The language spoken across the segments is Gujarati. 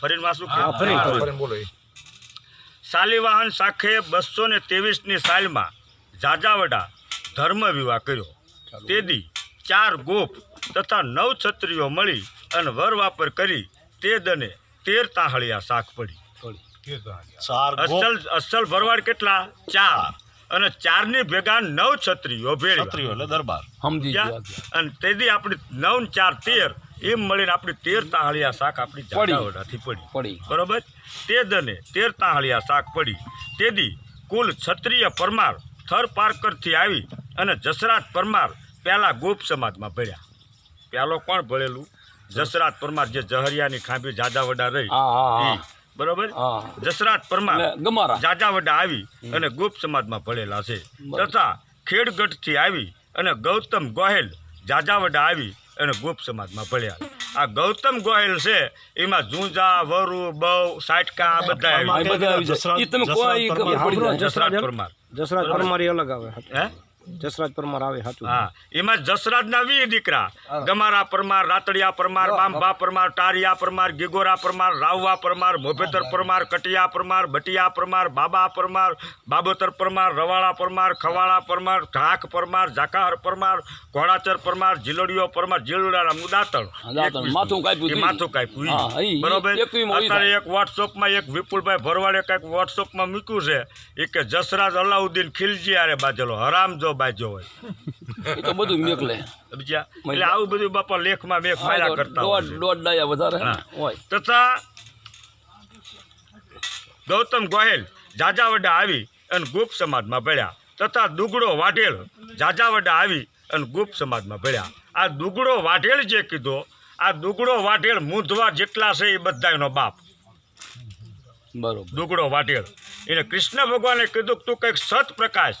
ફરીને વાંચું ફરી, હા. બોલો એ. શાલિવાહન શાખે બસો ને ત્રેવીસની સાલમાં જાજાવડા ધર્મ વિવાહ કર્યો તેદી ચાર ગોપ તથા નવ છત્રીઓ મળી અને વર વાપર કરી તે દને તેર તાહળિયા શાક પડી. ચાર અસલ અસલ ભરવાડ કેટલા? ચાર. અને ચારની ભેગા નવ છત્રીઓ ભેળ દરબાર. સમજી અને તેથી આપણી નવ ચાર તેર એમ મળીને આપણી તેર તાહળિયા શાક આપણી પડી. જાજાવડાથી પડી. પડી. બરોબર? તે દને તેર તાહળિયા શાક પડી. તેથી કુલ ક્ષત્રિય પરમાર થર પારકરથી આવી અને જસરાજ પરમાર પહેલાં ગોપ સમાજમાં ભળ્યા. પહેલો કોણ ભળેલું? જસરાજ પરમાર જે જહરિયાની ખાંભી જાજાવડા રહી. બરોબર? જસરાજ પરમાર જાજાવડા આવી અને ગોપ સમાજમાં ભળેલા છે. તથા ખેડગઢથી આવી અને ગૌતમ ગોહેલ જાજાવડા આવી અને ગુપ્ત સમાજમાં ભળ્યા. આ ગૌતમ ગોહિલ છે એમાં ઝુંઝા વરુ બહુ સાટકા આ બધા આવી. જસરાજ પરમાર. જસરાજ પરમાર. અલગ આવે. હે? જસરાજ પરમાર આવે સાચું હા એમાં જસરાજના વીર દીકરા. ગમારા પરમાર રાતડિયા પરમાર બાંબા પરમાર ટારિયા પરમાર ગીગોરા પરમાર રાવવા પરમાર મોભેતર પરમાર કટિયા પરમાર ભટિયા પરમાર બાબા પરમાર બાબોતર પરમાર રવાળા પરમાર ખવાળા પરમાર ઢાક પરમાર ઝાકાહર પરમાર ઘોડાચર પરમાર જીલોડીઓ પરમાર જીલોડાના મુદાતણ. માથું કાપ્યું માથું કાપ્યું બરોબર? અત્યારે એક વોટ્સઅપમાં એક વિપુલભાઈ ભરવાડે કંઈક વોટ્સઅપમાં મૂક્યું છે. એ કે જસરાજ અલાઉદ્દીન ખિલજી આરે બાજેલો હરામ જો બાજો હોય. એ તો બધું મેકલે. બીજા એટલે આવું બધું બાપા લેખમાં મેખ માર્યા કરતા દોઢ દોઢ ડાયા વધારે હોય. તથા ગૌતમ ગોહેલ જાજાવડા આવી અને ગુપ્ત સમાજમાં ભળ્યા. તથા દુગડો વાઢેલ જાજાવડા આવી અને ગુપ્ત સમાજમાં ભળ્યા. આ દુગડો વાઢેલ જે કીધો આ દુગડો વાઢેલ મૂંધવા જેટલા છે એ બધા એનો બાપ. બરોબર. દુગડો વાઢેલ. એને કૃષ્ણ ભગવાને કીધું કે તું કંઈક સત પ્રકાશ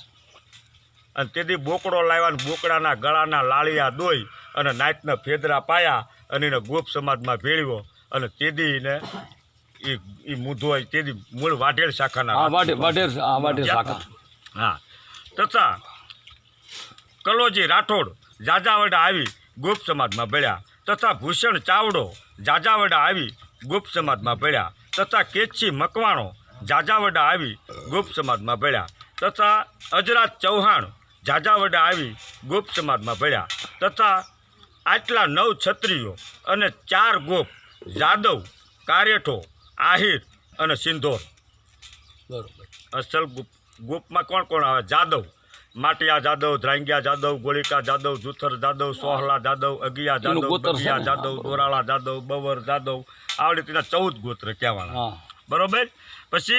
અને તેથી બોકડો લાવ્યા અને બોકડાના ગળાના લાળિયા દોઈ અને નાચના ફેદરા પાયા અને એને ગોપ સમાજમાં ભેળવ્યો અને તેથી એને એ એ મૂંધો હોય તેથી મૂળ વાઢેલ શાખાના વાટે શાખા. હા. તથા કલોજી રાઠોડ જાજાવડા આવી ગોપ સમાજમાં ભળ્યા. તથા ભૂષણ ચાવડો જાજાવડા આવી ગોપ સમાજમાં ભળ્યા. તથા કેચ્છી મકવાણો જાજાવડા આવી ગોપ સમાજમાં ભળ્યા. તથા અજરાજ ચૌહાણ જાજાવડા આવી ગુપ્ત સમાજમાં ભળ્યા તથા આટલા નવ છત્રીઓ અને ચાર ગોપ જાદવ કારેઠો આહિર અને સિંધોર. બરોબર. અસલ ગુપ- ગુપમાં કોણ કોણ આવે? જાદવ. માટિયા જાદવ ધ્રાંગિયા જાદવ ગોળિકા જાદવ જુથર જાદવ સોહલા જાદવ અગિયા જાદવ બગિયા જાદવ દોરાળા જાદવ બવર જાદવ આવડી રીતના ચૌદ ગોત્ર કહેવાના. બરોબર? પછી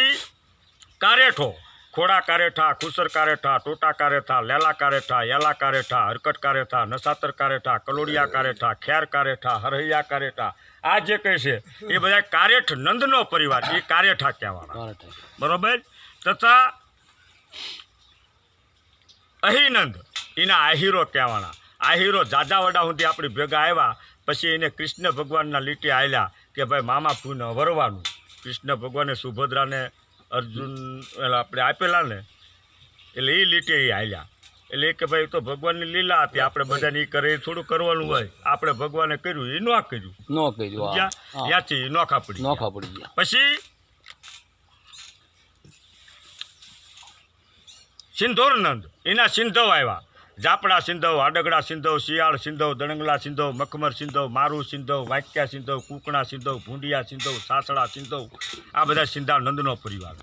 કારેઠો. ખોડા કારેઠા ખુસર કારેઠા ટોટા કારેઠા લેલા કારેઠા યેલા કારેઠા હરકટ કારેઠા નસાતર કારેઠા કલોડિયા કારેઠા ખેર કારેઠા હરહૈયા કારેઠા આ જે કહે છે એ બધા કારેઠ નંદનો પરિવાર એ કારેઠા કહેવાના બરોબર તથા અહિનંદ એના આહિરો કહેવાના આહિરો જાદાવડા સુધી આપણી ભેગા આવ્યા પછી એને કૃષ્ણ ભગવાનના લીટી આવેલા કે ભાઈ મામા પૂન વરવાનું કૃષ્ણ ભગવાને સુભદ્રાને અર્જુન એટલે આપણે આપેલા ને એટલે એ લીટે એ હાલ્યા. એટલે એ કે ભાઈ તો ભગવાનની લીલા હતી આપણે બધાને એ કરે એ થોડું કરવાનું હોય. આપણે ભગવાને કર્યું એ ન કર્યું. નો કર્યું ત્યાંથી નોખા પડી નોખા પડી ગયા. પછી સિંધોરનંદ એના સિંધવ આવ્યા. જાપડા સિંધવ આડગડા સિંધવ, શિયાળ સિંધવ, દણંગલા સિંધવ, મખમર સિંધવ, મારુ સિંધવ વાક્યા સિંધવ, કુકણા સિંધવ, ભૂંડિયા સિંધવ સાસડા સિંધવ, આ બધા સિંધા નંદનો પરિવાર.